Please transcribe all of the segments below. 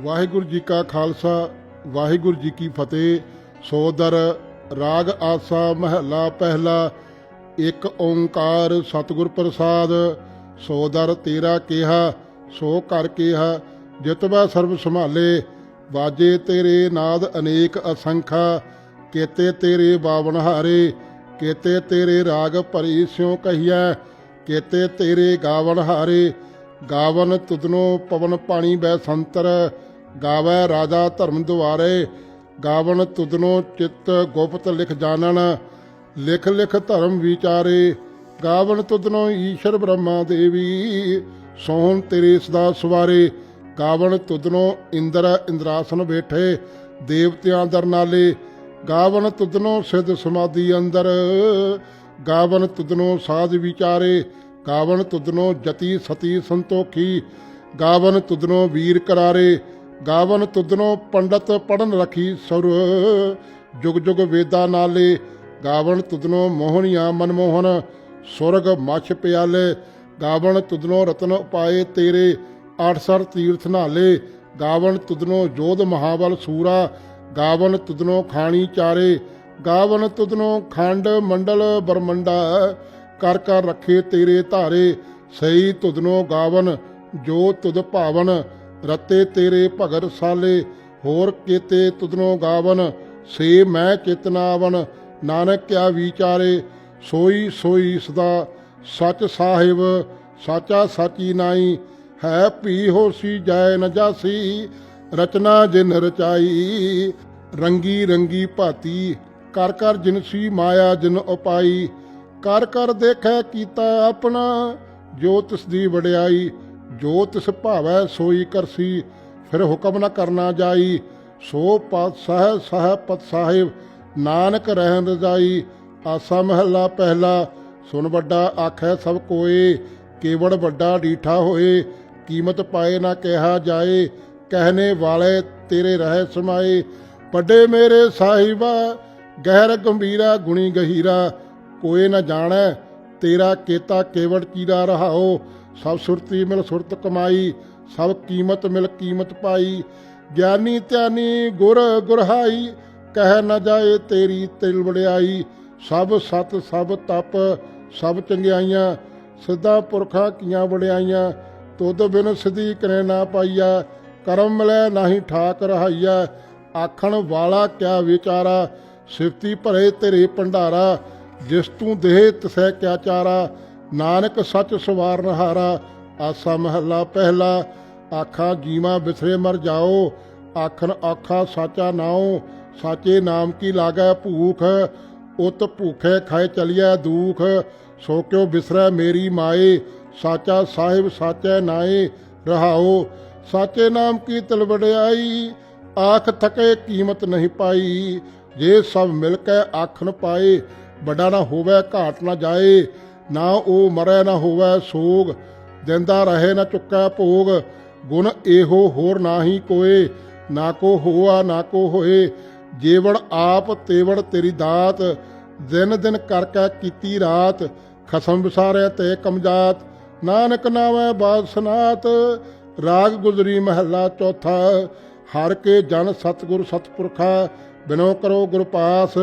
ਵਾਹਿਗੁਰੂ ਜੀ ਕਾ ਖਾਲਸਾ, ਵਾਹਿਗੁਰੂ ਜੀ ਕੀ ਫਤਿਹ। ਸੋਦਰ, ਰਾਗ ਆਸਾ, ਮਹੱਲਾ ਪਹਿਲਾ, ਇੱਕ ਓੰਕਾਰ ਸਤਿਗੁਰ ਪ੍ਰਸਾਦ। ਸੋ ਦਰ ਤੇਰਾ ਕਿਹਾ, ਸੋ ਕਰ ਕਿਹਾ ਜਿਤਵਾ ਸਰਬ ਸੰਭਾਲੇ। ਵਾਜੇ ਤੇਰੇ ਨਾਦ ਅਨੇਕ ਅਸੰਖਾ, ਕੇਤੇ ਤੇਰੇ ਬਾਵਨ ਹਾਰੇ। ਕੇਤੇ ਤੇਰੇ ਰਾਗ ਭਰੀ ਸਿਉ ਕਹੀਐ, ਕੇਤੇ ਤੇਰੇ ਗਾਵਨ ਹਾਰੇ। ਗਾਵਨ ਤੁਧਨੋ ਪਵਨ ਪਾਣੀ ਬੈ ਸੰਤਰ ਗਾਵੈ ਰਾਜਾ ਧਰਮ ਦੁਆਰੇ, ਗਾਵਣ ਤੁਧਨੋ ਚਿੱਤ ਗੁਪਤ ਲਿਖ ਜਾਣਨ, ਲਿਖ ਲਿਖ ਧਰਮ ਵਿਚਾਰੇ, ਗਾਵਣ ਤੁਧਨੋ ਈਸ਼ਰ ਬ੍ਰਹਮਾ ਦੇਵੀ, ਸੋਹਣ ਤੇਰੇ ਸਦਾ ਸਵਾਰੇ, ਗਾਵਣ ਤੁਧਨੋ ਇੰਦਰ ਇੰਦਰਾਸਨ ਬੈਠੇ, ਦੇਵਤਿਆਂ ਦਰਨਾਲੇ ਗਾਵਣ ਗਾਵਨ ਤੁਧਨੋ ਸਿਧ ਸਮਾਧੀ ਅੰਦਰ, ਗਾਵਣ ਤੁਧਨੋ ਸਾਧ ਵਿਚਾਰੇ, ਗਾਵਣ ਤੁਧਨੋ ਜਤੀ ਸਤੀ ਸੰਤੋਖੀ ਗਾਵਨ ਤੁਧਨੋ ਵੀਰ ਕਰਾਰੇ ਗਾਵਨ ਤੁਦਨੋ ਪੰਡਤ ਪੜਨ ਰਖੀ ਸੁਰ। ਜੁਗ ਜੁਗ ਵੇਦਾ ਨਾਲੇ ਗਾਵਨ ਤੁਦਨੋ ਮੋਹਨੀਆਂ ਮਨਮੋਹਨ। ਸੁਰਗ ਮਛ ਪਿਆਲੇ, ਗਾਵਨ ਤੁਦਨੋ ਰਤਨ ਉਪਾਏ ਤੇਰੇ। ਆਠਸਰ ਤੀਰਥ ਨਾਲੇ, ਗਾਵਨ ਤੁਦਨੋ ਜੋਧ ਮਹਾਬਲ ਸੂਰਾ। ਗਾਵਨ ਤੁਦਨੋ ਖਾਣੀ ਚਾਰੇ, ਗਾਵਨ ਤੁਦਨੋ ਖੰਡ ਮੰਡਲ ਬਰਮੰਡਾ। ਕਰ ਕਰ ਰੱਖੇ ਤੇਰੇ ਧਾਰੇ ਸਈ ਤੁਧਨੋ ਗਾਵਨ, ਜੋ ਤੁਦ ਭਾਵਨ। ਰਤੇ ਤੇਰੇ ਭਗਤ ਸਾਲੇ, ਹੋਰ ਕੀਤੇ ਤੁਧਨੋ ਗਾਵਨ, ਸੇ ਮੈਂ ਚੇਤਨਾਵਨ ਨਾਨਕ ਕਿਆ ਵਿਚਾਰੇ, ਸੋਈ ਸੋਈ ਸਦਾ। ਸਚ ਸਾਹਿਬ, ਸਾਚਾ ਸਾਚੀ ਨਾਈ। ਹੈ ਭੀ ਹੋਸੀ ਜੈ ਨ ਜਾਸੀ, ਰਚਨਾ ਜਿਨ ਰਚਾਈ। ਰੰਗੀ ਰੰਗੀ ਭਾਤੀ, ਕਰ ਕਰ ਜਿਨਸੀ ਮਾਇਆ ਜਿਨ ਉਪਾਈ। ਕਰ ਕਰ ਦੇਖੈ ਕੀਤਾ ਆਪਣਾ, ਜੋ ਤਿਸ ਦੀ ਵਡਿਆਈ। ਜੋ ਤਿਸ ਭਾਵੈ ਸੋਈ ਕਰਸੀ, ਫਿਰ ਹੁਕਮ ਨਾ ਕਰਨਾ ਜਾਈ। ਸੋ ਪਤ ਸਹਿ ਸਹਿ ਪਤ ਸਾਹਿਬ, ਨਾਨਕ ਰਹਿਣ ਰਜਾਈ ਆਸਾ ਮਹੱਲਾ ਪਹਿਲਾ ਸੁਨ ਵੱਡਾ ਆਖੈ ਸਭ ਕੋਏ। ਕੇਵੜ ਵੱਡਾ ਡੀਠਾ ਹੋਏ, ਕੀਮਤ ਪਾਏ ਨਾ ਕਿਹਾ ਜਾਏ। ਕਹਿਨੇ ਵਾਲੇ ਤੇਰੇ ਰਹਿ ਸਮਾਏ। ਵੱਡੇ ਮੇਰੇ ਸਾਹਿਬਾ, ਗਹਿਰ ਗੰਭੀਰਾ, ਗੁਣੀ ਗਹੀਰਾ। ਕੋਏ ਨਾ ਜਾਣੈ, ਤੇਰਾ ਕੇਤਾ ਕੇਵੜ ਚੀਰਾ ਰਹਾਓ। ਸਭ ਸੁਰਤੀ ਮਿਲ ਸੁਰਤ ਕਮਾਈ, ਸਭ ਕੀਮਤ ਮਿਲ ਕੀਮਤ ਪਾਈ। ਗਿਆਨੀ ਧਿਆਨੀ ਗੁਰ ਗੁਰਹਾਈ, ਕਹਿ ਨਾ ਜਾਏ ਤੇਰੀ ਤਿਲ ਵੜਿਆਈ ਸਭ ਸਤ ਸਭ ਤਪ, ਸਭ ਚੰਗਿਆਈਆਂ, ਸਿੱਧਾ ਪੁਰਖਾਂ ਕੀਆਂ ਵੜਿਆਈਆਂ ਤੁਧ ਬਿਨ ਸਿਧੀ ਕਰੇ ਨਾ ਪਾਈਆ, ਕਰਮ ਮਿਲੈ ਨਾਹੀ ਠਾਕ ਰਹਾਈਆ। ਆਖਣ ਵਾਲਾ ਕਿਆ ਵਿਚਾਰਾ, ਸਿਫਤੀ ਭਰੇ ਤੇਰੇ ਭੰਡਾਰਾ। ਜਿਸ ਤੂੰ ਦੇਹ ਤਸੈ ਕਿਆ ਚਾਰਾ ਨਾਨਕ ਸੱਚ ਸਵਾਰ ਨਹਾਰਾ ਆਸਾ ਮਹੱਲਾ ਪਹਿਲਾ, ਆਖਾਂ ਜੀਵਾ ਬਿਸਰੇ ਮਰ ਜਾਓ, ਆਖਣ ਆਖਾ ਸਾਚਾ ਨਾਉ, ਸਾਚੇ ਨਾਮ ਕੀ ਲਾਗੈ ਭੂਖ, ਉਤ ਭੂਖੇ ਖਾਏ ਚਲਿਐ ਦੂਖ, ਸੋ ਕਿਉ ਬਿਸਰੈ ਮੇਰੀ ਮਾਏ, ਸਾਚਾ ਸਾਹਿਬ ਸਾਚੈ ਨਾਏ, ਰਹਾਓ, ਸਾਚੇ ਨਾਮ ਕੀ ਤਲ ਆਖ ਥਕੇ ਕੀਮਤ ਨਹੀਂ ਪਾਈ, ਜੇ ਸਭ ਮਿਲ ਕੇ ਆਖਣ ਪਾਏ, ਵੱਡਾ ਨਾ ਹੋਵੇ ਘਾਟ ਨਾ ਜਾਏ ਨਾ ਉਹ ਮਰੈ ਨਾ ਹੋਵੇ ਸੋਗ, ਦਿੰਦਾ ਰਹੇ ਨਾ ਚੁੱਕੈ ਭੋਗ। ਗੁਣ ਇਹੋ ਹੋਰ ਨਾਹੀ ਕੋਏ, ਨਾ ਕੋ ਹੋਆ ਨਾ ਕੋ ਹੋਏ। ਜੇਵੜ ਆਪ ਤੇਵੜ ਤੇਰੀ ਦਾਤ, ਦਿਨ ਦਿਨ ਕਰ ਕੈ ਕੀਤੀ ਰਾਤ। ਖਸਮ ਵਿਸਾਰੇ ਤੇ ਕਮਜਾਤ ਨਾਨਕ ਨਾਮੈ ਬਾਦ ਸਨਾਤ। ਰਾਗ ਗੁਜਰੀ ਮਹੱਲਾ ਚੌਥਾ, ਹਰ ਕੇ ਜਨ ਸਤਗੁਰ ਸਤਪੁਰਖਾ ਬਿਨੋ ਕਰੋ ਗੁਰ ਪਾਸ,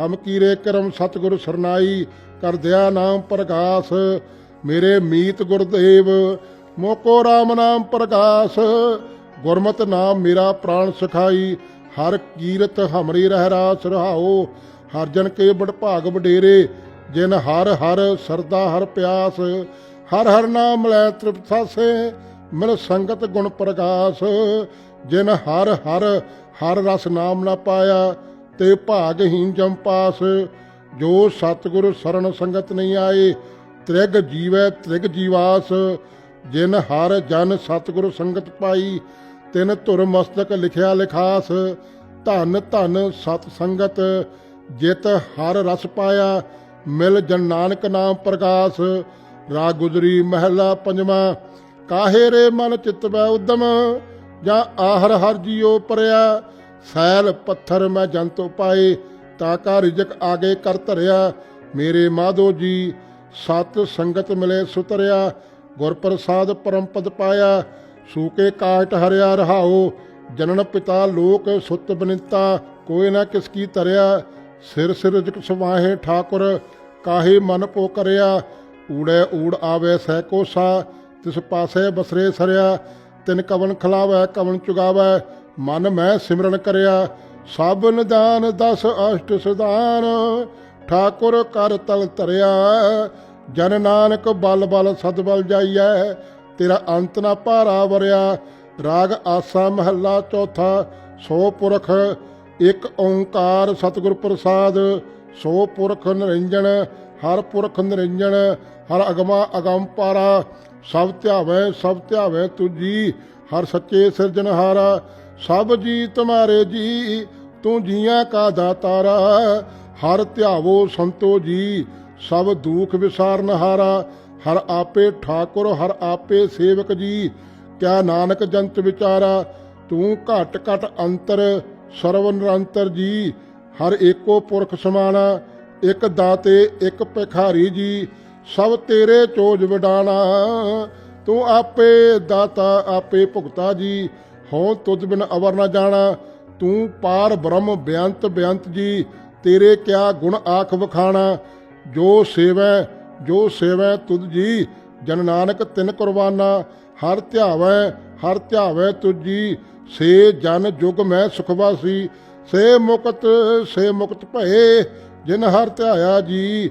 ਹਮ ਕੀਰੇ ਕਰਮ ਸਤਗੁਰ ਸਰਨਾਈ, ਕਰ ਦਿਆ ਨਾਮ ਪ੍ਰਗਾਸ, ਮੇਰੇ ਮੀਤ ਗੁਰਦੇਵ ਮੋਕੋ RAM ਨਾਮ ਪ੍ਰਗਾਸ, ਗੁਰਮਤਿ ਨਾਮ ਮੇਰਾ ਪ੍ਰਾਣ ਸਖਾਈ, ਹਰ ਕੀਰਤ ਹਮਰੀ ਰਹਿ ਰਾਸ ਰਹਾਓ, ਹਰ ਜਨ ਕੇ ਬੜ ਭਾਗ ਵਡੇਰੇ, ਜਿਨ ਹਰ ਹਰ ਸਰਦਾ ਹਰ ਪਿਆਸ, ਹਰ ਹਰ ਨਾਮ ਲੈ ਤ੍ਰਿਪਤ ਮਿਲ ਸੰਗਤ ਗੁਣ ਪ੍ਰਗਾਸ, ਜਿਨ ਹਰ ਹਰ ਹਰ ਰਸ ਨਾਮ ਨਾ ਪਾਇਆ ਤੇ ਭਾਗਹੀਨ ਜਮ ਪਾਸ। ਜੋ ਸਤਿਗੁਰ ਸਰਣ ਸੰਗਤ ਨਹੀਂ ਆਏ, ਤ੍ਰਿਗ ਜੀਵੈ ਤ੍ਰਿਗ ਜੀਵਾਸ। ਜਿਨ ਹਰ ਜਨ ਸਤਿਗੁਰ ਸੰਗਤ ਪਾਈ, ਤਿਨ ਧੁਰ ਮਸਤਕ ਲਿਖਿਆ ਲਿਖਾਸ। ਧਨ ਧਨ ਸਤ ਸੰਗਤ ਜਿਤ ਹਰ ਰਸ ਪਾਇਆ, ਮਿਲ ਜਨ ਨਾਨਕ ਨਾਮ ਪ੍ਰਕਾਸ ਰਾਗ ਗੁਜਰੀ ਮਹਿਲਾ ਪੰਜਵਾਂ, ਕਾਹੇ ਰੇ ਮਨ ਚਿਤ ਬੈ ਉਦਮ? ਜਾਂ ਆਹਰ ਹਰ ਜੀਉ ਪਰਿਆ, ਸੈਲ ਪੱਥਰ ਮੈਂ ਜੰਤ ਪਾਏ, ਤਾ ਕਾ ਰਿਜਕ ਆਗੇ ਕਰ ਧਰਿਆ। ਮੇਰੇ ਮਾਧੋ ਜੀ, ਸਤ ਸੰਗਤ ਮਿਲੇ ਸੁਤਰਿਆ, ਗੁਰ ਪ੍ਰਸਾਦ ਪਰਮ ਪਾਇਆ। ਸੂਕੇ ਕਾਟ ਹਰਿਆ ਰਹਾਓ ਜਨਨ ਪਿਤਾ ਲੋਕ ਸੁਤ ਬਨਿੰਤਾ, ਕੋਈ ਨਾ ਕਿਸ ਕੀ ਤਰਿਆ ਸਿਰ ਸਿਰਜਕ ਸਵਾਹੇ ਠਾਕੁਰ, ਕਾਹੇ ਮਨ ਪੋ ਕਰਿਆ। ਊੜੇ ਊੜ ਆਵੇ ਸਹਿ ਕੋਸਾ, ਤਿਸ ਪਾਸੇ ਬਸਰੇ ਸਰਿਆ। ਤਿਨ ਕਵਨ ਖਲਾਵੈ, ਕਵਨ ਚੁਗਾਵੈ, ਮਨ ਮੈਂ ਸਿਮਰਨ ਕਰਿਆ। ਸਭ ਨਿਦਾਨ ਦਸ ਅਸ਼ਟ ਸੁਦਾਨ, ਠਾਕੁਰ ਕਰ ਤਲ ਧਰਿਆ। ਜਨ ਨਾਨਕ ਬਲ ਬਲ ਸਤਬਲ ਜਾਈਐ, ਤੇਰਾ ਅੰਤ ਨਾ ਭਾਰਾ ਵਰਿਆ। ਰਾਗ ਆਸਾ ਮਹੱਲਾ ਚੌਥਾ, ਸੋ ਪੁਰਖ ਇੱਕ ਓੰਕਾਰ ਸਤਿਗੁਰ ਪ੍ਰਸਾਦ। ਸੋ ਪੁਰਖ ਨਿਰੰਜਨ ਹਰ ਪੁਰਖ ਨਿਰੰਜਨ ਹਰ ਅਗਮਾ ਅਗੰਮ ਪਾਰਾ ਸਭ ਧਿਆਵੈ ਸਭ ਧਿਆਵੈ ਤੁਜੀ ਹਰ ਸੱਚੇ ਸਿਰਜਨਹਾਰਾ ਸਭ ਜੀ ਤੁਮਾਰੇ ਜੀ, ਤੂੰ ਜੀਆਂ ਕਾ ਦਾਤਾਰਾ, ਹਰ ਧਿਆਵੋ ਸੰਤੋ ਜੀ, ਸਭ ਦੁਖ ਵਿਸਾਰਨਹਾਰਾ ਹਰ ਆਪੇ ਠਾਕੁਰ, ਹਰ ਆਪੇ ਸੇਵਕ ਜੀ, ਕਿਆ ਨਾਨਕ ਜੰਤ ਵਿਚਾਰਾ, ਤੂੰ ਘਟ ਘਟ ਅੰਤਰ, ਸਰਵ ਨਿਰੰਤਰ ਜੀ, ਹਰ ਏਕੋ ਪੁਰਖ ਸਮਾਣਾ, ਇੱਕ ਦਾਤੇ, ਇੱਕ ਭਿਖਾਰੀ ਜੀ ਸਭ ਤੇਰੇ ਚੋਜ ਵਡਾਣਾ, ਤੂੰ ਆਪੇ ਦਾਤਾ, ਆਪੇ ਭੁਗਤਾ ਜੀ। ਹਉ ਤੁਧ ਬਿਨ ਅਵਰ ਨਾ ਜਾਣਾ, ਤੂੰ ਪਾਰ ਬ੍ਰਹਮ ਬੇਅੰਤ ਬੇਅੰਤ ਜੀ। ਤੇਰੇ ਕਿਆ ਗੁਣ ਆਖ ਵਖਾਣਾ, ਜੋ ਸੇਵੈ ਜੋ ਸੇਵੈ ਤੁਧ ਜੀ। ਜਨ ਨਾਨਕ ਤਿਨ ਕੁਰਬਾਨਾ, ਹਰ ਧਿਆਵੈ ਹਰ ਧਿਆਵੈ ਤੁਜੀ ਸੇ ਜਨ ਜੁਗ ਮੈਂ ਸੁਖਵਾਸੀ ਸੇ ਮੁਕਤ ਸੇ ਮੁਕਤ ਭਏ, ਜਿਨ ਹਰ ਧਿਆਇਆ ਜੀ।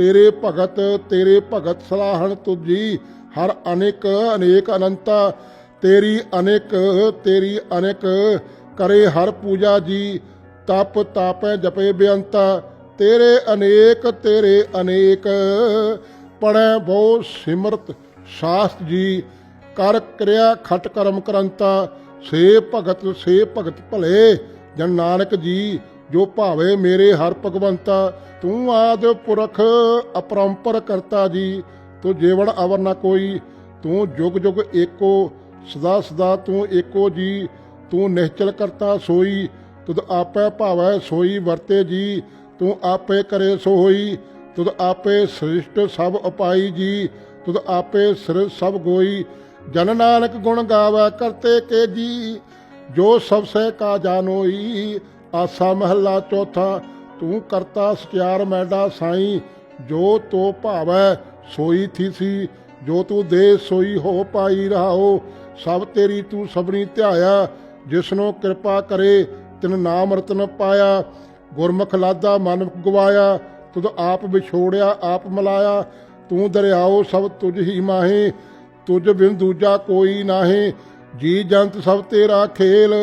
ਤੇਰੇ ਭਗਤ ਤੇਰੇ ਭਗਤ ਸਲਾਹਣ ਤੁਜੀ ਹਰ ਅਨੇਕ ਅਨੇਕ ਅਨੰਤਾ, ਤੇਰੀ ਅਨੇਕ ਤੇਰੀ ਅਨੇਕ, ਕਰੇ ਹਰ ਪੂਜਾ ਜੀ, ਤਪ ਤਾਪੈ ਜਪੇ ਬੇਅੰਤਾ, ਤੇਰੇ ਅਨੇਕ ਤੇਰੇ ਅਨੇਕ ਪੜੈ ਬਹੁ ਸਿਮਰਤ ਸ਼ਾਸਤ ਜੀ, ਕਰ ਕਿਰਿਆ ਖਟ ਕਰਮ ਕਰੰਤਾ, ਸੇ ਭਗਤ ਸੇ ਭਗਤ ਭਲੇ, ਜਨ ਨਾਨਕ ਜੀ ਜੋ ਭਾਵੇ ਮੇਰੇ ਹਰ ਭਗਵੰਤਾ, ਤੂੰ ਆਦ ਪੁਰਖ ਅਪਰੰਪਰ ਕਰਤਾ ਜੀ, ਤੂੰ ਜੀਵਨ ਅਵਰ ਨਾ ਕੋਈ, ਤੂੰ ਜੁਗ ਜੁਗ ਏਕੋ, ਸਦਾ ਸਦਾ ਤੂੰ ਏਕੋ ਜੀ, ਤੂੰ ਨਿਹਚਲ ਕਰਤਾ ਸੋਈ, ਤੁਧ ਆਪੇ ਭਾਵੈ ਸੋਈ ਵਰਤੇ ਜੀ, ਤੂੰ ਆਪੇ ਕਰੇ ਸੋਈ ਹੋਈ ਤੁਧ ਆਪੇ ਸ੍ਰਿਸ਼ਟ ਸਭ ਉਪਾਈ ਜੀ, ਤੁਧ ਆਪੇ ਸਿਰ ਸਭ ਗੋਈ, ਜਨ ਨਾਨਕ ਗੁਣ ਗਾਵੈ ਕਰਤੇ ਕੇ ਜੀ, ਜੋ ਸਭ ਸੇ ਕਾ ਜਾਨੋਈ ਆਸਾ ਮਹੱਲਾ ਚੌਥਾ, ਤੂੰ ਕਰਤਾ ਸਚਿਆਰ ਮੈਡਾ ਸਾਈ, ਜੋ ਤੋ ਭਾਵੈ ਸੋਈ ਥੀਸੀ, ਜੋ ਤੂੰ ਦੇ ਸੋਈ ਹੋ ਪਾਈ ਰਹਾਓ, ਸਭ ਤੇਰੀ ਤੂੰ ਸਬਰੀ ਧਿਆਇਆ, ਜਿਸਨੋ ਕਿਰਪਾ ਕਰੇ, ਤਿਨ ਨਾਮ ਰਤਨ ਪਾਇਆ, ਗੁਰਮੁਖ ਲਾਦਾ ਮਨ ਗਵਾਇਆ, ਤੁਧ ਆਪ ਵਿਛੋੜਿਆ, ਆਪ ਮਲਾਇਆ, ਤੂੰ ਦਰਿਆਓ ਸਭ ਤੁਝ ਹੀ ਮਾਹੇ, ਤੁਝ ਬਿਨ ਦੂਜਾ ਕੋਈ ਨਾਹੀ, ਜੀ ਜੰਤ ਸਭ ਤੇਰਾ ਖੇਲ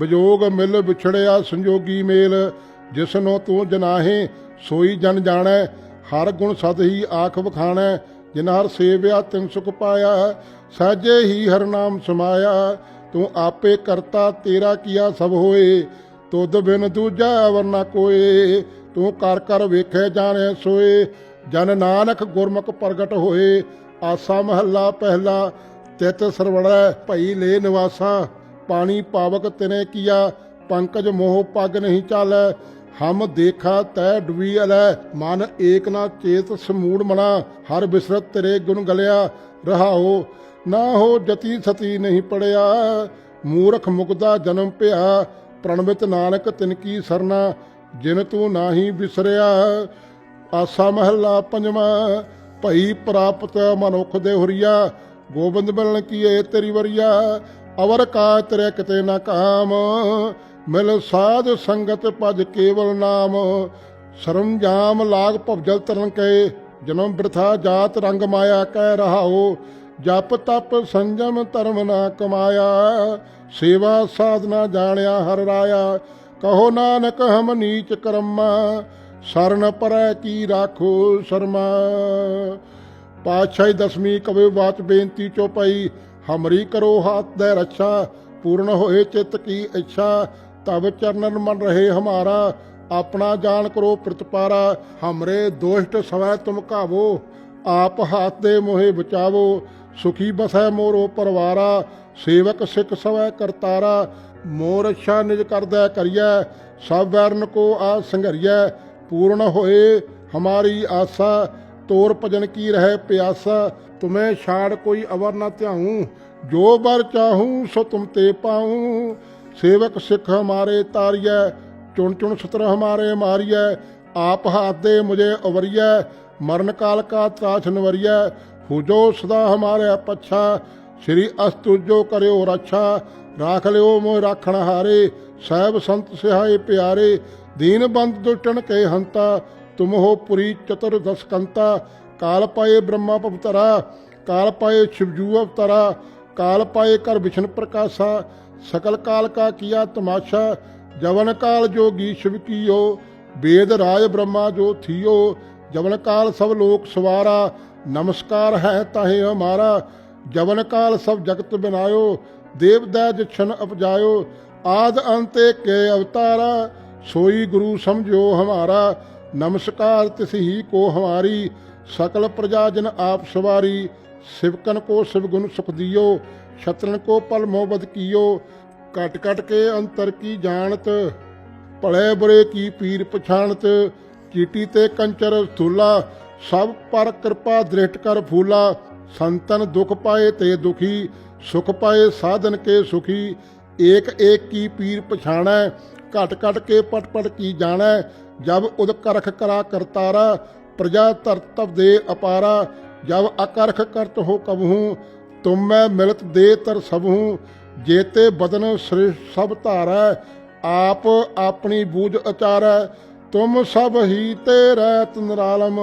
ਵਿਜੋਗ ਮਿਲ ਵਿਛੜਿਆ ਸੰਜੋਗੀ ਮੇਲ, ਜਿਸਨੋ ਤੂੰ ਜਨਾਹੇ, ਸੋਈ ਜਨ ਜਾਣੈ, ਹਰ ਗੁਣ ਸਦ ਹੀ ਆਖ ਵਖਾਣੈ ਜਿਨ ਹਰ ਸੇਵਿਆ ਤਿਨ ਸੁਖ ਪਾਇਆ ਸਾਜੇ ਹੀ ਹਰ ਨਾਮ ਸਮਾਇਆ, ਤੂੰ ਆਪੇ ਕਰਤਾ ਤੇਰਾ ਕੀਆ ਸਭ ਹੋਏ, ਤੁਧ ਬਿਨ ਦੂਜਾ ਵਰਨਾ ਕੋਏ, ਤੂੰ ਕਰ ਕਰ ਵੇਖੇ ਜਾਣੇ ਸੋਏ, ਜਨ ਨਾਨਕ ਗੁਰਮੁਖ ਪ੍ਰਗਟ ਹੋਏ, ਆਸਾ ਮਹੱਲਾ ਪਹਿਲਾ, ਤਿਤ ਸਰਵੜੈ ਭਈ ਲੈ ਨਿਵਾਸਾ। ਪਾਣੀ ਪਾਵਕ ਤਿਨੇ ਕੀਆ, ਪੰਕਜ ਮੋਹ ਪੱਗ ਨਹੀਂ ਚਾਲੈ। ਹਮ ਦੇਖਾ ਤੈ ਡੁਬੀ ਅਲੈ ਮਨ ਏਕ ਨਾ ਚੇਤ ਸਮੂੜ ਮਨਾ। ਹਰ ਬਿਸਰਤ ਤੇਰੇ ਗੁਣ ਗਲਿਆ, ਰਹਾਓ, ਨਾ ਹੋ ਜਤੀ ਸਤੀ ਨਹੀਂ ਪੜਿਆ। ਮੂਰਖ ਮੁਕਦਾ ਜਨਮ ਭਿਆ ਪ੍ਰਣਵਿਤ ਨਾਨਕ ਤਿਨ ਕੀ ਸਰਨਾ, ਜਿਨ ਤੂੰ ਨਾਹੀ ਵਿਸਰਿਆ ਆਸਾ ਮਹੱਲਾ ਪੰਜਵਾਂ, ਭਈ ਪ੍ਰਾਪਤ ਮਨੁੱਖ ਦੇ ਹੁਰੀਆ, ਗੋਬਿੰਦ ਮਿਲਣ ਕੀਏ ਤੇਰੀ ਵਰੀਆ। ਅਵਰ ਕਾ ਤੇਰੇ ਕਿਤੇ ਨਾ ਕਾਮ, ਮਿਲ ਸਾਧ ਸੰਗਤ ਭਜ ਕੇਵਲ ਨਾਮ। ਸਰੰਜਾਮ ਲਾਗ ਭਵਜਲ ਤਰਨ ਕੇ, ਜਨਮ ਬਿਰਥਾ ਜਾਤ ਰੰਗ ਮਾਇਆ ਕਹਿ ਰਹਾਓ ਜਪ ਤਪ ਸੰਜਮ ਧਰਮ ਨਾ ਕਮਾਇਆ, ਸੇਵਾ ਸਾਧਨਾ ਜਾਣਿਆ ਹਰ ਰਾਇਆ। ਕਹੋ ਨਾਨਕ ਹਮ ਨੀਚ ਕਰਮਾ, ਸਰਨ ਪਰੈ ਕੀ ਰਾਖੋ ਸ਼ਰਮਾ। ਪਾਤਸ਼ਾਹੀ ਦਸਵੀਂ ਕਵੇ ਬਾਤ ਬੇਨਤੀ ਚੋ ਪਈ ਹਮਰੀ ਕਰੋ ਹਾਥ ਦੇ ਰੱਛਾ, ਪੂਰਨ ਹੋਏ ਚਿਤ ਕੀ ਇੱਛਾ ਤਬ ਚਰਨਨ ਮਨ ਰਹੇ ਹਮਾਰਾ, ਆਪਣਾ ਜਾਣ ਕਰੋ ਪ੍ਰਤਪਾਰਾ, ਹਮਰੇ ਦੋਸ਼ਟ ਸਵੈ ਤੁਮ ਕਾਵੋ, ਆਪ ਹਾਥ ਦੇ ਮੋਹੇ ਬਚਾਵੋ, ਸੁਖੀ ਬਸੈ ਮੋਰੋ ਪਰਵਾਰਾ, ਸੇਵਕ ਸਿੱਖ ਸਵੈ ਕਰਤਾਰਾ, ਮੋਰ ਅੱਛਾ ਨਿਜ ਕਰਦਾ ਕਰੀਐ, ਸਭ ਵੈਰਨ ਕੋ ਆ ਸੰਘਰੀਐ, ਪੂਰਨ ਹੋਏ ਹਮਾਰੀ ਆਸਾ ਤੋਰ ਭਜਨ ਕੀ ਰਹਿ ਪਿਆਸਾ? ਤੁਮੇ ਛਾੜ ਕੋਈ ਅਵਰ ਨਾ ਧਿਆਉ। ਜੋ ਬਰ ਚਾਹੂ, ਸੋ ਤੁਮ ਤੇ ਪਾਉ। ਸੇਵਕ ਸਿੱਖ ਹਮਾਰੇ ਤਾਰੀਐ, ਚੁਣ ਚੁਣ ਸਤਰ ਹਮਾਰੇ ਮਾਰੀਐ। ਆਪ ਹਾਥ ਦੇ ਮੁਝੇ ਅਵਰੀਐ, ਮਰਨ ਕਾਲ ਕਾ ਤਰਾਸ ਨਵਰਿਆ ਹੋਜੋ ਸਦਾ ਹਮਾਰੇ ਪੱਛਾ, ਸ੍ਰੀ ਅਸਤੁ ਜੋ ਕਰਿਓ ਰੱਛਾ ਰਾਖ ਲਿਓ ਮੋਹ ਰਾਖਣ ਹਾਰੇ, ਸਾਹਿਬ ਸੰਤ ਸਿਹਾਏ ਪਿਆਰੇ। ਦੀਨ ਬੰਦ ਦੁਟਣ ਕੇ ਹੰਤਾ ਤੁਮ ਹੋ ਪੁਰੀ ਚਤੁਰ ਦਸਕੰਤਾ ਕਾਲ ਪਾਏ ਬ੍ਰਹਮਾ ਪਵਤਰਾ ਕਾਲ ਪਾਏ ਸ਼ਿਵਜੂ ਅਵਤਰਾ, ਕਾਲ ਪਾਏ ਕਰ ਵਿਸ਼ਨ ਪ੍ਰਕਾਸ਼ਾ, ਸਕਲ ਕਾਲ ਕਾ ਕੀਆ ਤਮਾਸ਼ਾ, ਜਵਨ ਕਾਲ ਜੋਗੀ ਸ਼ਿਵ ਕੀਓ, ਵੇਦ ਰਾਜ ਬ੍ਰਹਮਾ ਜੋ ਥੀਓ, ਜਵਨ ਕਾਲ ਸਭ ਲੋਕ ਸਵਾਰਾ, ਨਮਸਕਾਰ ਹੈ ਤਾਹੇ ਹਮਾਰਾ, ਜਵਨ ਕਾਲ ਸਭ ਜਗਤ ਬਿਨਾਇਓ, ਦੇਵ ਦੈ ਜਛਨ ਉਪਜਾਇਓ ਆਦ ਅੰਤੇ ਕੇ ਅਵਤਾਰਾ, ਸੋਈ ਗੁਰੂ ਸਮਝੋ ਹਮਾਰਾ ਨਮਸਕਾਰ ਤਿਸ ਹੀ ਕੋ ਹਮਾਰੀ, ਸਕਲ ਪ੍ਰਜਾ ਜਨ ਆਪ ਸਵਾਰੀ, ਸਿਵਕਨ ਕੋ ਸਿਵ ਗੁਣ ਸੁਖ ਦਿਓ ਛਤਰਨ ਕੋ ਪਲ ਮੋਬਦ ਕੀਓ ਕਟ ਕਟ ਕੇ ਅੰਤਰ ਕੀ ਜਾਣਤ, ਭਲੇ ਬੁਰੇ ਕੀ ਪੀਰ ਪਛਾਣਤ, ਚੀਟੀ ਤੇ ਕੰਚਰ ਥੂਲਾ ਸਭ ਪਰ ਕਿਰਪਾ ਦ੍ਰਿਸ਼ਟ ਕਰ ਫੂਲਾ, ਸੰਤਨ ਦੁਖ ਪਾਏ ਤੇ ਦੁਖੀ, ਸੁਖ ਪਾਏ ਸਾਧਨ ਕੇ ਸੁਖੀ, ਏਕ ਏਕ ਕੀ ਪੀਰ ਪਛਾਣੈ, ਘਟ ਘਟ ਕੇ ਪਟ ਪਟ ਕੀ ਜਾਣੈ ਜਬ ਉਦ ਕਰਖ ਕਰਾ ਕਰਤਾਰਾ, ਪ੍ਰਜਾ ਧਰਤ ਦੇ ਅਪਾਰਾ, ਜਬ ਅਕਰਖ ਕਰਤ ਹੋ ਕਬਹੂ, ਤੁਮ ਮੈਂ ਮਿਲਤ ਦੇ ਤਰ ਸਭੂ, ਜੇਤੇ ਬਦਨ ਸਭ ਧਾਰੈ, ਆਪ ਆਪਣੀ ਬੂਝ ਅਚਾਰੈ, ਤੁਮ ਸਭ ਹੀ ਤੇ ਰਹਿਤ ਨਿਰਾਲਮ,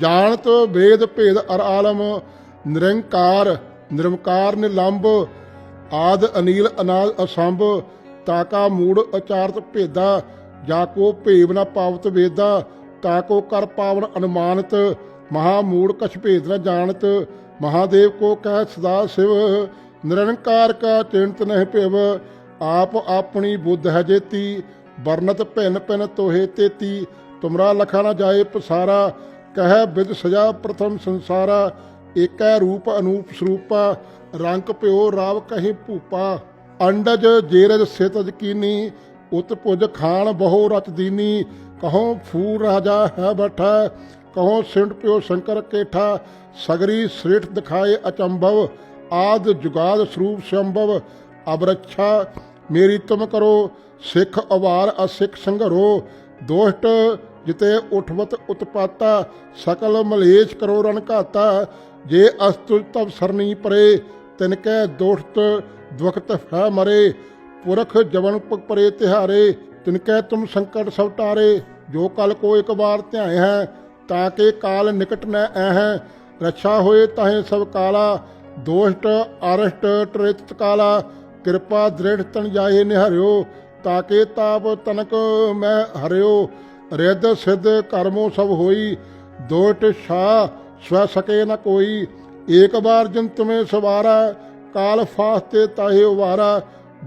ਜਾਣਤ ਵੇਦ ਭੇਦ ਅਰ ਆਲਮ, ਨਿਰੰਕਾਰ ਨਿਰਮਕਾਰ ਨਿਲੰਬ, ਆਦ ਅਨੀਲ ਅਨਾਦ ਅਸੰਭ ਤਾਕਾ ਮੂੜ ਅਚਾਰਤ ਭੇਦਾ ਜਾ ਕੋ ਭੇਵ ਨਾ ਪਾਵਤ ਵੇਦਾ ਤਾਕੋ ਕਰ ਪਾਵਨ ਅਨੁਮਾਨਤ, ਮਹਾ ਮੂੜ ਕਛ ਭੇਦ ਨ ਜਾਣਤ, ਮਹਾਦੇਵ ਕੋ ਕਹਿ ਸਦਾ ਸਿਵ, ਨਿਰੰਕਾਰ ਕਾ ਚਿੰਤ ਨਹਿ ਭਿਵ, ਆਪ ਆਪਣੀ ਬੁੱਧ ਹੈ ਜੇਤੀ, ਵਰਨਤ ਭਿੰਨ ਭਿੰਨ ਤੋਹੇ ਤੇਤੀ, ਤੁਮਰਾ ਲਖਾ ਨਾ ਜਾਏ ਪਸਾਰਾ, ਕਹਿ ਬਿਦ ਸਜਾ ਪ੍ਰਥਮ ਸੰਸਾਰਾ, ਏਕੈ ਰੂਪ ਅਨੂਪ ਸਰੂਪਾ, ਰੰਗ ਪਿਓ ਰਾਵ ਕਹੀਂ ਭੂਪਾ, ਅੰਡਜ ਜੇਰਜ ਸਿਤਜ ਕੀਨੀ ਉਤ ਪੁਜ ਖਾਨ ਬਹੁ ਰਚ ਦੀਨੀ, ਕਹੋ ਫੂ ਰਾਜਾ ਹੈ ਬਠਾ, ਕਹੋ ਸਿੰਡ ਪਿਓ ਸ਼ੰਕਰ ਕੇਠਾ, ਸਗਰੀ ਸ੍ਰਿਠ ਦਿਖਾਏ ਅਚੰਭਵ, ਆਦ ਜੁਗਾਦ ਸਰੂਪ ਸੰਭਵ ਅਬਰਛਾ ਮੇਰੀ ਤੁਮ ਕਰੋ, ਸਿੱਖ ਅਵਾਰ ਅਸਿੱਖ ਸੰਘਰੋ ਦੋਸ਼ਟ ਜਿਤੇ ਉਠਵਤ ਉਤਪਾਤਾ, ਸਕਲ ਮਲੇਸ਼ ਕਰੋ ਰਨ ਘਾਤਾ, ਜੇ ਅਸਤੁ ਤਬ ਸਰਨੀ ਪਰੇ ਤਿਨਕੈ ਦੋਸਤ ਦੁਖਤ ਹੈ ਮਰੇ ਪੁਰਖ ਜਵਨ ਪ- ਪਰੇ ਤਿਹਾਰੇ, ਤਿਨ ਕੈ ਤੁਮ ਸੰਕਟ ਸਭ ਟਾਰੇ, ਜੋ ਕਲ ਕੋ ਇੱਕ ਵਾਰ ਧਿਆਏ ਹੈ, ਤਾਂ ਕਿ ਕਾਲ ਨਿਕਟ ਨ ਐਹ ਰੱਛਾ ਹੋਏ ਤਾਹੇ ਸਭ ਕਾਲਾ ਦੋਸ਼ਟ ਅਰਸ਼ਟ ਟ੍ਰਿਤ ਕਾਲਾ, ਕਿਰਪਾ ਦ੍ਰਿੜ ਤਨ ਜਾਏ ਨਿਹਰਿਓ, ਤਾਂ ਕਿ ਤਾਪ ਤਨਕ ਮੈਂ ਹਰਿਓ। ਰਿੱਧ ਸਿੱਧ ਕਰਮੋ ਸਭ ਹੋਈ ਦੋਟ ਛਾ ਸਵ ਸਕੇ ਨ ਕੋਈ। ਏਕ ਬਾਰ ਜਿਨ ਤੁਮੇ ਸਵਾਰਾ, ਕਾਲ ਫਾਸਤੇ ਤਾਹੇ ਉਵਾਰਾ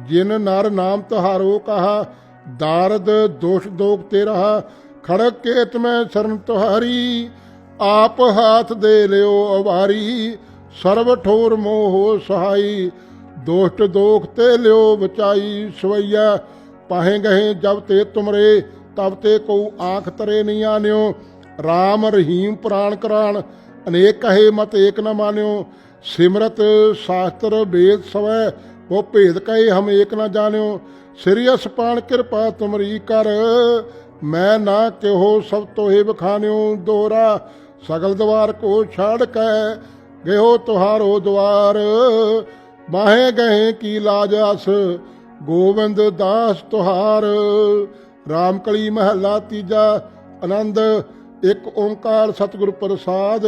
ਜਿਨ ਨਰ ਨਾਮ ਤੁਹਾਰੋ ਕਹਾ, ਦਾਰਦ ਦੋਸ਼ ਦੋਖ ਤੇ ਰਹਾ ਖੜਕ ਕੇ ਤਮੈ ਸ਼ਰਨ ਤੁਹਾਰੀ, ਆਪ ਹਾਥ ਦੇ ਲਿਓ ਅਵਾਰੀ, ਸਰਬ ਠੋਰ ਮੋਹ ਸਹਾਈ, ਦੋਸ਼ਟ ਦੋਖ ਤੇ ਲਿਓ ਬਚਾਈ, ਸਵਈਆ, ਪਾਹੇ ਗਏ ਜਬ ਤੇ ਤੁਮਰੇ, ਤਬ ਤੇ ਕੋ ਆਖ ਤਰੇ ਨਹੀਂ ਆਨਿਓ RAM ਰਹੀਮ ਪ੍ਰਾਨ ਕਰਾਨ ਅਨੇਕ ਕਹੇ ਮਤ ਏਕ ਨ ਮਾਨਿਓ, ਸਿਮਰਤ ਸ਼ਾਸਤਰ ਵੇਦ ਸਵੈ ਉਹ ਭੇਦ ਕਹੇ ਹਮ ਏਕ ਨ ਜਾਣਿਓ, ਸ੍ਰੀ ਪਾਣ ਕਿਰਪਾ ਤੁਮਰੀ ਕਰ। ਮੈਂ ਨਾ ਕਿਹੋ ਸਭ ਤੋਹੇ ਬਖਾਨਿਓ ਦੋਰਾ ਸਗਲ ਦਵਾਰ ਕੋ ਛਾੜ ਕੇ ਗਇਓ ਤੁਹਾਰੋ ਦਵਾਰ। ਮਾਹੇ ਗਏ ਕੀ ਲਾਜ ਅਸ ਗੋਬਿੰਦ ਦਾਸ ਤੁਹਾਰ। ਰਾਮਕਲੀ ਮਹੱਲਾ ਤੀਜਾ ਆਨੰਦ, ਇੱਕ ਓੰਕਾਰ ਸਤਿਗੁਰ ਪ੍ਰਸਾਦ।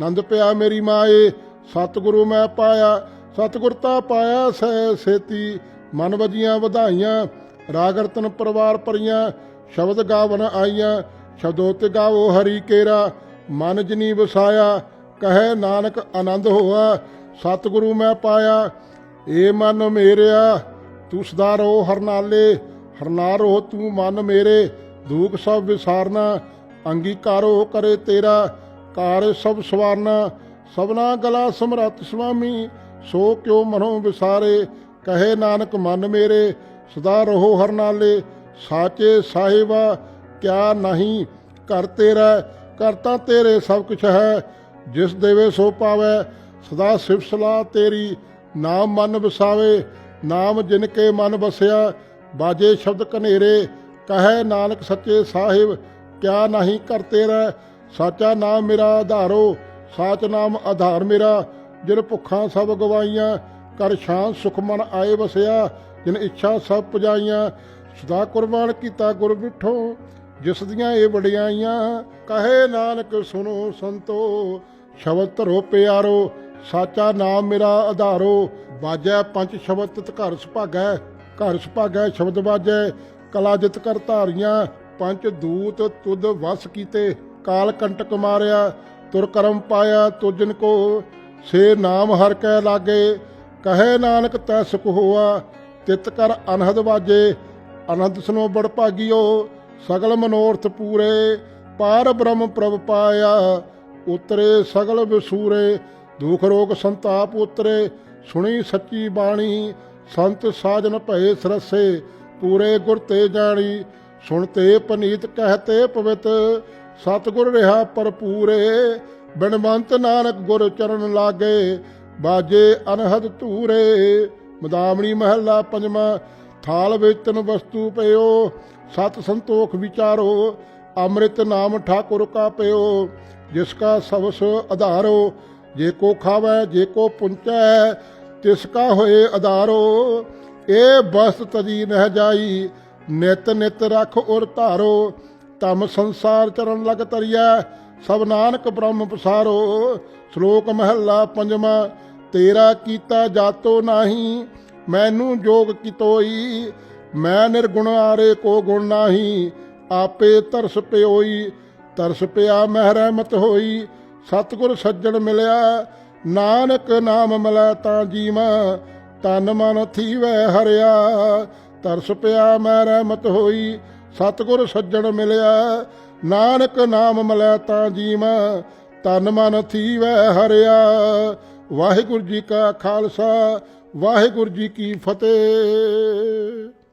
ਨੰਦ ਪਿਆ ਮੇਰੀ ਮਾਏ, ਸਤਿਗੁਰੂ ਮੈਂ ਪਾਇਆ ਸਤਿਗੁਰਤਾ ਪਾਇਆ ਸਹਿ ਸੇਤੀ, ਮਨ ਵਜੀਆਂ ਵਧਾਈਆਂ ਰਾਗ ਰਤਨ ਪਰਵਾਰ ਪਰੀਆਂ ਸ਼ਬਦ ਗਾਵਨ ਆਈਆਂ ਸ਼ਬਦੋ ਤੇ ਗਾਵੋ ਹਰੀ ਕੇਰਾ, ਮਨ ਜਨੀ ਵਸਾਇਆ, ਕਹੇ ਨਾਨਕ ਆਨੰਦ ਹੋਆ, ਸਤਿਗੁਰੂ ਮੈਂ ਪਾਇਆ, ਏ ਮਨ ਮੇਰਿਆ ਤੂੰ ਸਦਾ ਰਹੋ ਹਰਨਾਲੇ, ਹਰਨਾ ਰਹੋ ਤੂੰ ਮਨ ਮੇਰੇ, ਦੁਖ ਸਭ ਵਿਸਾਰਨਾ, ਅੰਗੀਕਾਰੋ ਕਰੇ ਤੇਰਾ ਕਾਰ ਸਭ ਸਵਾਰਨਾ, ਸਭਨਾ ਗਲਾ ਸਮਰੱਥ ਸੁਆਮੀ ਸੋ ਕਿਉ ਮਨੋ ਵਿਸਾਰੇ, ਕਹੇ ਨਾਨਕ ਮਨ ਮੇਰੇ, ਸਦਾ ਰਹੋ ਹਰਨਾਲੇ ਸਾਚੇ ਸਾਹਿਬਾ, ਕਿਆ ਨਹੀਂ ਕਰ ਤੇਰਾ ਕਰਤਾ ਤੇਰੇ ਸਭ ਕੁਛ ਹੈ, ਜਿਸ ਦੇਵੇ ਸੋ ਪਾਵੇ, ਸਦਾ ਸਿਫਤ ਸਲਾਹ ਤੇਰੀ, ਨਾਮ ਮਨ ਵਸਾਵੇ, ਨਾਮ ਜਿਨ ਕੇ ਮਨ ਵਸਿਆ, ਬਾਜੇ ਸ਼ਬਦ ਕਨੇਰੇ ਕਹੇ ਨਾਨਕ ਸੱਚੇ ਸਾਹਿਬ, ਕਿਆ ਨਹੀਂ ਕਰ ਤੇਰਾ, ਸਾਚਾ ਨਾਮ ਮੇਰਾ ਆਧਾਰੋ, ਸਾਚ ਨਾਮ ਆਧਾਰ ਮੇਰਾ ਜਿਨ ਭੁੱਖਾਂ ਸਭ ਗਵਾਈਆਂ, ਕਰ ਸ਼ਾਂਤ ਸੁਖ ਮਨ ਆਏ ਵਸਿਆ, ਜਿਨ ਇੱਛਾ ਸਭ ਪੁਜਾਈਆਂ, ਸਦਾ ਕੁਰਬਾਨ ਕੀਤਾ ਗੁਰ ਬਿਠੋ ਜਿਸ ਦੀਆਂ ਇਹ ਵਡਿਆਈਆਂ, ਕਹੇ ਨਾਨਕ ਸੁਨੋ ਸੰਤੋ, ਸ਼ਬਦ ਧਰੋ ਪਿਆਰੋ, ਸਾਚਾ ਨਾਮ ਮੇਰਾ ਆਧਾਰੋ, ਬਾਜੈ ਪੰਜ ਸ਼ਬਦ ਤਿਤ ਘਰ ਸੁਭਾਗੈ ਘਰ ਸੁਭਾਗੈ ਸ਼ਬਦ ਬਾਜੈ, ਕਲਾ ਜਿਤ ਕਰ ਧਾਰੀਆਂ, ਪੰਜ ਦੂਤ ਤੁਧ ਵਸ ਕੀਤੇ, ਕਾਲ ਕੰਟਕ ਮਾਰਿਆ, ਤੁਰ ਕਰਮ ਪਾਇਆ ਤੁਜਨ ਕੋ ਸੇ ਨਾਮ ਹਰ ਕੈ ਲਾਗੇ, ਕਹੇ ਨਾਨਕ ਤੈ ਸੁਖ ਹੋਆ, ਤਿਤ ਕਰ ਅਨਹਦ ਵਾਜੇ ਅਨੰਦ ਸੁਨੋ ਬੜ ਭਾਗਿਓ, ਸਗਲ ਮਨੋਰਥ ਪੂਰੇ, ਪਾਰ ਬ੍ਰਹਮ ਪ੍ਰਭ ਪਾਇਆ, ਉਤਰੇ ਸਗਲ ਵਿਸੂਰੇ, ਦੁਖ ਰੋਗ ਸੰਤਾਪ ਉਤਰੇ, ਸੁਣੀ ਸੱਚੀ ਬਾਣੀ, ਸੰਤ ਸਾਜਨ ਭਏ ਸਰਸੇ, ਪੂਰੇ ਗੁਰ ਤੇ ਜਾਣੀ ਸੁਣਤੇ ਪਨੀਤ ਕਹਤੇ ਪਵਿੱਤ, ਸਤਿਗੁਰ ਰਿਹਾ ਭਰਪੂਰੇ ਬਿਨਵੰਤ ਨਾਨਕ ਗੁਰ ਚਰਨ ਲਾਗੇ, ਬਾਜੇ ਅਨਹਦ ਧੂਰੇ। ਮਦਾਮਣੀ ਮਹੱਲਾ ਪੰਜਵਾਂ, ਥਾਲ ਵਿੱਚ ਤਨ ਵਸਤੂ ਪਇਓ, ਸਤ ਸੰਤੋਖ ਵਿਚਾਰੋ, ਅੰਮ੍ਰਿਤ ਨਾਮ ਠਾਕੁਰ ਕਾ ਪਇਓ। ਜਿਸ ਕਾ ਸਵਸ ਆਧਾਰੋ ਜੇ ਕੋ ਖਾਵੈ, ਜੇ ਕੋ ਪੁੰਚੈ, ਤਿਸ ਕਾ ਹੋਏ ਆਧਾਰੋ ਇਹ ਬਸ ਤਜੀ ਨਹਿ ਜਾਈ, ਨਿਤ ਨਿਤ ਰਖ ਉਰ ਧਾਰੋ। ਤਮ ਸੰਸਾਰ ਚਰਨ ਲਗ ਤਰੀਐ ਸਭ ਨਾਨਕ ਬ੍ਰਹਮ ਪਸਾਰੋ, ਸ਼ਲੋਕ ਮਹੱਲਾ ਪੰਜਵਾਂ, ਤੇਰਾ ਕੀਤਾ ਜਾਤੋ ਨਾਹੀ, ਮੈਨੂੰ ਜੋਗ ਕਿਤੋਈ, ਮੈਂ ਨਿਰਗੁਣ ਆਰੇ ਕੋ ਗੁਣ ਨਾਹੀ, ਆਪੇ ਤਰਸ ਪਿਓਈ, ਤਰਸ ਪਿਆ ਮਹਿ ਰਹਿਮਤ ਹੋਈ, ਸਤਿਗੁਰ ਸੱਜਣ ਮਿਲਿਆ, ਨਾਨਕ ਨਾਮ ਮਿਲੈ ਤਾਂ ਜੀਵਾਂ ਤਨ ਮਨ ਥੀਵੈ ਹਰਿਆ, ਤਰਸ ਪਿਆ ਮੈਂ ਰਹਿਮਤ ਹੋਈ, ਸਤਿਗੁਰ ਸੱਜਣ ਮਿਲਿਆ ਨਾਨਕ ਨਾਮ ਮਿਲੈ ਤਾਂ ਜੀਵਾਂ ਤਨ ਮਨ ਥੀਵੈ ਹਰਿਆ। ਵਾਹਿਗੁਰੂ ਜੀ ਕਾ ਖਾਲਸਾ, ਵਾਹਿਗੁਰੂ ਜੀ ਕੀ ਫਤਿਹ।